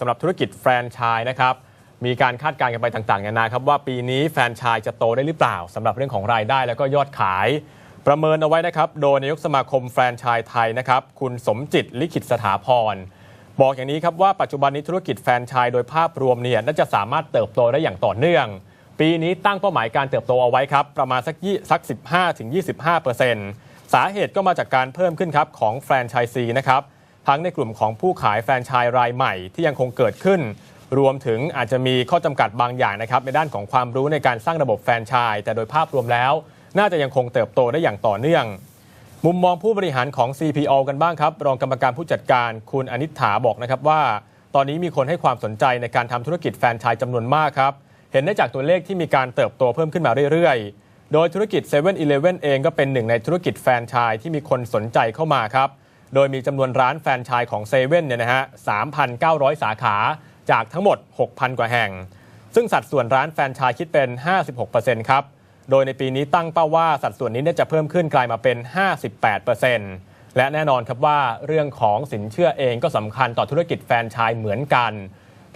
สำหรับธุรกิจแฟรนไชส์นะครับมีการคาดการณ์กันไปต่างๆนานาครับว่าปีนี้แฟรนไชส์จะโตได้หรือเปล่าสำหรับเรื่องของรายได้แล้วก็ยอดขาย ประเมินเอาไว้นะครับโดยนายกสมาคมแฟรนไชส์ไทยนะครับคุณสมจิตลิขิตสถาพรบอกอย่างนี้ครับว่าปัจจุบันนี้ธุรกิจแฟรนไชส์โดยภาพรวมเนี่ยน่าจะสามารถเติบโตได้อย่างต่อเนื่อง ปีนี้ตั้งเป้าหมายการเติบโตเอาไว้ครับประมาณสักยี่สัก 15-25%สาเหตุก็มาจากการเพิ่มขึ้นครับของแฟรนไชส์ซีนะครับ ทั้งในกลุ่มของผู้ขายแฟรนไชส์รายใหม่ที่ยังคงเกิดขึ้น รวมถึงอาจจะมีข้อจำกัดบางอย่างนะครับในด้านของความรู้ในการสร้างระบบแฟรนไชส์แต่โดยภาพรวมแล้ว น่าจะยังคงเติบโตได้อย่างต่อเนื่อง มุมมองผู้บริหารของ CPO กันบ้างครับ รองกรรมการผู้จัดการคุณอนิษฐาบอกนะครับว่า ตอนนี้มีคนให้ความสนใจในการทำธุรกิจแฟรนไชส์จำนวนมากครับเห็นได้จากตัวเลขที่มีการเติบโตเพิ่มขึ้นมาเรื่อยๆ โดยธุรกิจ7 e เ e ่ e อเองก็เป็นหนึ่งในธุรกิจแฟรนไชส์ที่มีคนสนใจเข้ามาครับ โดยมีจำนวนร้านแฟรนไชส์ของเซเว่นเนี่ยนะฮะ 3,900 สาขาจากทั้งหมด 6,000 กว่าแห่ง ซึ่งสัดส่วนร้านแฟรนไชส์คิดเป็น 56%ครับ โดยในปีนี้ตั้งเป้าว่าสัดส่วนนี้จะเพิ่มขึ้นกลายมาเป็น 58%และแน่นอนครับว่าเรื่องของสินเชื่อเองก็สำคัญต่อธุรกิจแฟรนไชส์เหมือนกัน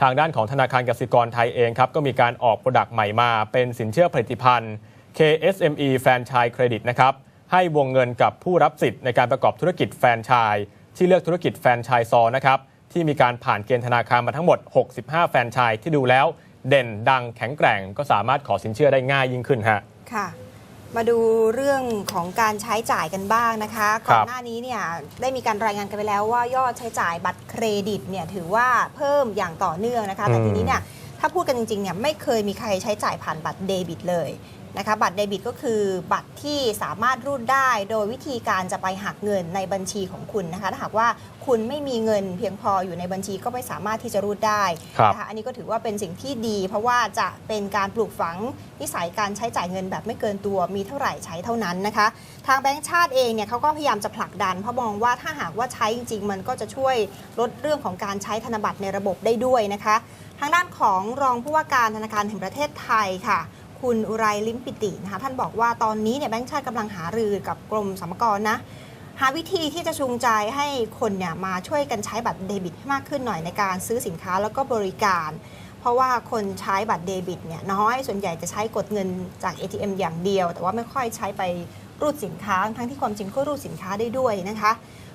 ทางด้านของธนาคารกสิกรไทยเองครับก็มีการออกโปรดักต์ใหม่มา เป็นสินเชื่อผลิตภัณฑ์ KSME แฟรนไชส์เครดิตนะครับ ให้วงเงินกับผู้รับสิทธิ์ในการประกอบธุรกิจแฟรนไชส์ที่เลือกธุรกิจแฟรนไชส์ซอนะครับที่มีการผ่านเกณฑ์ธนาคารมาทั้งหมด 65 แฟรนไชส์ที่ดูแล้ว เด่นดังแข็งแกร่ง ก็สามารถขอสินเชื่อได้ง่ายยิ่งขึ้นฮะค่ะมาดูเรื่องของการใช้จ่ายกันบ้างนะคะก่อนหน้านี้เนี่ยได้มีการรายงานกันไปแล้วว่ายอดใช้จ่ายบัตรเครดิตเนี่ยถือว่าเพิ่มอย่างต่อเนื่องนะคะแต่อืมทีนี้เนี่ยถ้าพูดกันจริงๆเนี่ยไม่เคยมีใครใช้จ่ายผ่านบัตรเดบิตเลยนะคะบัตรเดบิตก็คือบัตรที่สามารถรูดได้โดยวิธีการจะไปหักเงินในบัญชีของคุณนะคะถ้าหากว่าคุณไม่มีเงินเพียงพออยู่ในบัญชีก็ไม่สามารถที่จะรูดได้ครับนะคะอันนี้ก็ถือว่าเป็นสิ่งที่ดี เพราะว่าจะเป็นการปลูกฝังนิสัยการใช้จ่ายเงินแบบไม่เกินตัวมีเท่าไหร่ใช้เท่านั้นนะคะ ทางแบงก์ชาติเองเนี่ยเขาก็พยายามจะผลักดัน เพราะมองว่าถ้าหากว่าใช้จริง ๆ มันก็จะช่วยลดเรื่องของการใช้ธนบัตรในระบบได้ด้วยนะคะ ทางด้านของรองผู้ว่าการธนาคารแห่งประเทศไทยค่ะ คุณอุไรลิมปิตินะคะท่านบอกว่าตอนนี้เนี่ยแบงก์ชาติกำลังหารือกับกรมสรรพากรนะหาวิธีที่จะจูงใจให้คนเนี่ยมาช่วยกันใช้บัตรเดบิตให้มากขึ้นหน่อยในการซื้อสินค้าแล้วก็บริการ เพราะว่าคนใช้บัตรเดบิตเนี่ยน้อยส่วนใหญ่จะใช้กดเงินจาก ATM อย่างเดียว แต่ว่าไม่ค่อยใช้ไปรูดสินค้า ทั้งที่ความจริงก็รูดสินค้าได้ด้วยนะคะ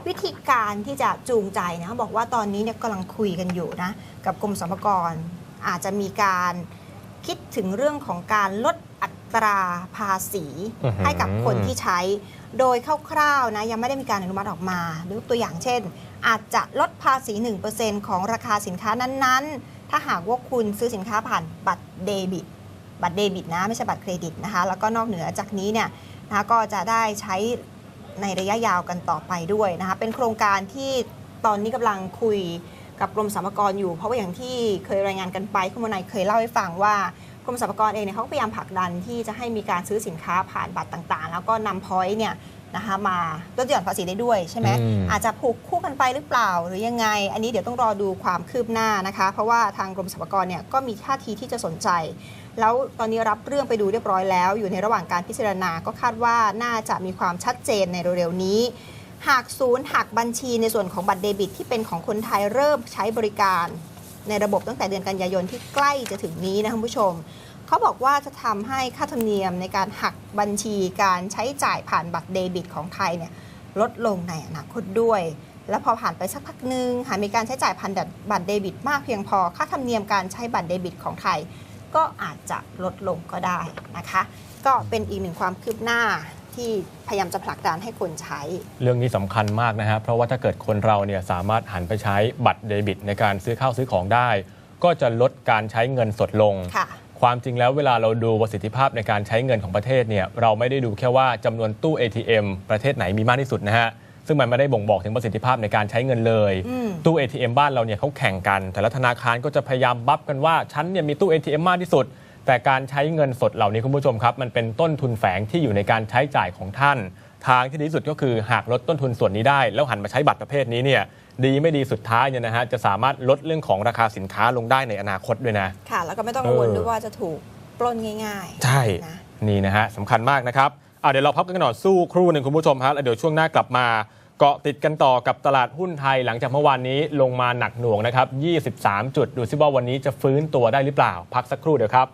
วิธีการที่จะจูงใจนะบอกว่าตอนนี้เนี่ยกำลังคุยกันอยู่นะกับกรมสรรพากรอาจจะมีการ คิดถึงเรื่องของการลดอัตราภาษีอื้อหือให้กับคนที่ใช้ โดยคร่าวๆนะยังไม่ได้มีการอนุมัติออกมายกตัวอย่างเช่น อาจจะลดภาษี 1%ของราคาสินค้านั้นๆ ถ้าหากว่าคุณซื้อสินค้าผ่านบัตรเดบิต บัตรเดบิตนะไม่ใช่บัตรเครดิตนะคะ แล้วก็นอกเหนือจากนี้เนี่ยนะคะก็จะได้ใช้ในระยะยาวกันต่อไปด้วยนะคะ เป็นโครงการที่ตอนนี้กำลังคุย กับกรมสรรพากรอยู่ เพราะว่าอย่างที่เคยรายงานกันไปคุณมนายเคยเล่าให้ฟังว่ากรมสรรพากรเองเนี่ยเขาก็พยายามผลักดันที่จะให้มีการซื้อสินค้าผ่านบัตรต่างๆ แล้วก็นำพอยต์เนี่ยนะคะมาลดหย่อนภาษีได้ด้วยใช่ไหมอืมอาจจะผูกคู่กันไปหรือเปล่า หรือยังไง อันนี้เดี๋ยวต้องรอดูความคืบหน้านะคะ เพราะว่าทางกรมสรรพากรเนี่ยก็มีท่าทีที่จะสนใจ แล้วตอนนี้รับเรื่องไปดูเรียบร้อยแล้ว อยู่ในระหว่างการพิจารณาก็คาดว่าน่าจะมีความชัดเจนในเร็วๆนี้ หากศูนย์หักบัญชีในส่วนของบัตรเดบิต ที่เป็นของคนไทยเริ่มใช้บริการ ในระบบตั้งแต่เดือนกันยายนที่ใกล้จะถึงนี้นะคุณผู้ชม เขาบอกว่าจะทำให้ค่าธรรมเนียมในการหักบัญชีการใช้จ่ายผ่านบัตรเดบิต ของไทยเนี่ยลดลงในอนาคตด้วย แล้วพอผ่านไปสักพักหนึ่งหากมีการใช้จ่ายผ่านบัตรเดบิต มากเพียงพอค่าธรรมเนียมการใช้บัตรเดบิต ของไทย ก็อาจจะลดลงก็ได้นะคะ ก็เป็นอีกหนึ่งความคืบหน้า ที่พยายามจะผลักดันให้คนใช้ เรื่องนี้สำคัญมากนะฮะเพราะว่าถ้าเกิดคนเราเนี่ยสามารถหันไปใช้บัตรเดบิต ในการซื้อข้าวซื้อของได้ ก็จะลดการใช้เงินสดลง ค่ะ ความจริงแล้วเวลาเราดูประสิทธิภาพในการใช้เงินของประเทศเนี่ยเราไม่ได้ดูแค่ว่าจำนวนตู้ ATM ประเทศไหนมีมากที่สุดนะฮะซึ่งมันไม่ได้บ่งบอกถึงประสิทธิภาพในการใช้เงินเลย อืม ตู้ ATM บ้านเราเนี่ยเขาแข่งกัน แต่ละธนาคารก็จะพยายามบัฟกันว่าฉันเนี่ยมีตู้ ATM มากที่สุด แต่การใช้เงินสดเหล่านี้คุณผู้ชมครับ มันเป็นต้นทุนแฝงที่อยู่ในการใช้จ่ายของท่าน ทางที่ดีที่สุดก็คือหากลดต้นทุนส่วนนี้ได้ แล้วหันมาใช้บัตรประเภทนี้เนี่ยดีไม่ดีสุดท้ายเนี่ยนะฮะจะสามารถลดเรื่องของราคาสินค้าลงได้ในอนาคตด้วยนะ ค่ะ แล้วก็ไม่ต้องกังวลเออด้วยว่าจะถูกปล้นง่ายๆ ใช่นะนี่นะฮะสำคัญมากนะครับอะเดี๋ยวเราพักกันก่อนสู้ครู่หนึ่งคุณผู้ชมฮะแล้วเดี๋ยวช่วงหน้ากลับมาเกาะติดกันต่อกับตลาดหุ้นไทยหลังจากเมื่อวานนี้ลงมาหนักหน่วงนะครับ 23 จุด ดูซิว่าวันนี้จะฟื้นตัวได้หรือเปล่า พักสักครู่เดียวครับ